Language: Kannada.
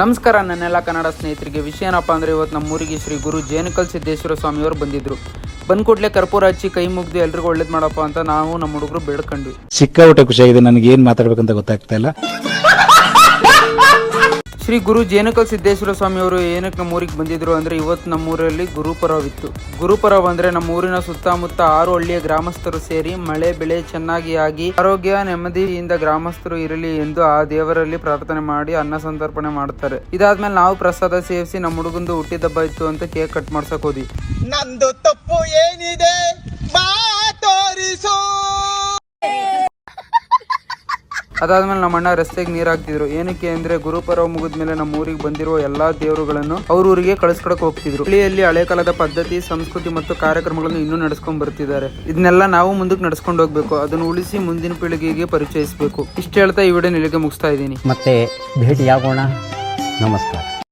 ನಮಸ್ಕಾರ, ನನ್ನೆಲ್ಲ ಕನ್ನಡ ಸ್ನೇಹಿತರಿಗೆ. ವಿಷಯ ಏನಪ್ಪ ಅಂದರೆ ಇವತ್ತು ನಮ್ಮೂರಿಗೆ ಶ್ರೀ ಗುರು ಜೇನುಕಲ್ ಸಿದ್ದೇಶ್ವರ ಸ್ವಾಮಿಯವರು ಬಂದಿದ್ರು. ಬಂದ್ ಕರ್ಪೂರ ಹಚ್ಚಿ ಕೈ ಮುಗ್ದು ಎಲ್ರಿಗೂ ಒಳ್ಳೇದು ಮಾಡಪ್ಪ ಅಂತ ನಾವು ನಮ್ಮ ಹುಡುಗರು ಬೇಡ್ಕೊಂಡ್ವಿ. ಸಿಕ್ಕಾಪಟ್ಟೆ ಖುಷಿಯಾಗಿದೆ. ನನಗೆ ಏನು ಮಾತಾಡ್ಬೇಕಂತ ಗೊತ್ತಾಗ್ತಾ ಇಲ್ಲ. ಶ್ರೀ ಗುರು ಜೇನಕಲ್ ಸಿದ್ದೇಶ್ವರ ಸ್ವಾಮಿಯವರು ಏನಕ್ಕೆ ನಮ್ಮ ಊರಿಗೆ ಬಂದಿದ್ರು ಅಂದ್ರೆ ಇವತ್ತು ನಮ್ಮೂರಲ್ಲಿ ಗುರುಪರವಿತ್ತು. ಗುರುಪರವ್ ಅಂದರೆ ನಮ್ಮ ಊರಿನ ಸುತ್ತಮುತ್ತ ಆರು ಹಳ್ಳಿಯ ಗ್ರಾಮಸ್ಥರು ಸೇರಿ ಮಳೆ, ಬೆಳೆ ಚೆನ್ನಾಗಿ ಆಗಿ ಆರೋಗ್ಯ ನೆಮ್ಮದಿಯಿಂದ ಗ್ರಾಮಸ್ಥರು ಇರಲಿ ಎಂದು ಆ ದೇವರಲ್ಲಿ ಪ್ರಾರ್ಥನೆ ಮಾಡಿ ಅನ್ನ ಸಂತರ್ಪಣೆ ಮಾಡ್ತಾರೆ. ಇದಾದ್ಮೇಲೆ ನಾವು ಪ್ರಸಾದ ಸೇವಿಸಿ ನಮ್ಮ ಹುಡುಗಂದು ಹುಟ್ಟಿದಬ್ಬ ಇತ್ತು ಅಂತ ಕೇಕ್ ಕಟ್ ಮಾಡ್ಸಕ್ ಹೋದಿ ನಂದು ತಪ್ಪು ಏನಿದೆ? ಅದಾದ್ಮೇಲೆ ನಮ್ಮ ಅಣ್ಣ ರಸ್ತೆಗೆ ನೀರ್ ಹಾಕ್ತಿದ್ರು. ಏನಕ್ಕೆ ಅಂದ್ರೆ ಗುರುಪರವ ಮುಗಿದ ಮೇಲೆ ನಮ್ಮ ಊರಿಗೆ ಬಂದಿರುವ ಎಲ್ಲಾ ದೇವರುಗಳನ್ನು ಅವ್ರ ಊರಿಗೆ ಕಳಿಸ್ಕೊಡಕ್ ಹೋಗ್ತಿದ್ರು. ಹಳ್ಳಿಯಲ್ಲಿ ಹಳೆ ಕಾಲದ ಪದ್ಧತಿ, ಸಂಸ್ಕೃತಿ ಮತ್ತು ಕಾರ್ಯಕ್ರಮಗಳನ್ನು ಇನ್ನೂ ನಡೆಸ್ಕೊಂಡ್ ಬರ್ತಿದ್ದಾರೆ. ಇದನ್ನೆಲ್ಲ ನಾವು ಮುಂದಕ್ಕೆ ನಡ್ಸ್ಕೊಂಡು ಹೋಗ್ಬೇಕು. ಅದನ್ನು ಉಳಿಸಿ ಮುಂದಿನ ಪೀಳಿಗೆಗೆ ಪರಿಚಯಿಸಬೇಕು. ಇಷ್ಟ ಹೇಳ್ತಾ ಈ ವಿಡಿಯೋ ಇಲ್ಲಿಗೆ ಮುಗಿಸ್ತಾ ಇದ್ದೀನಿ. ಮತ್ತೆ ಭೇಟಿಯಾಗೋಣ. ನಮಸ್ಕಾರ.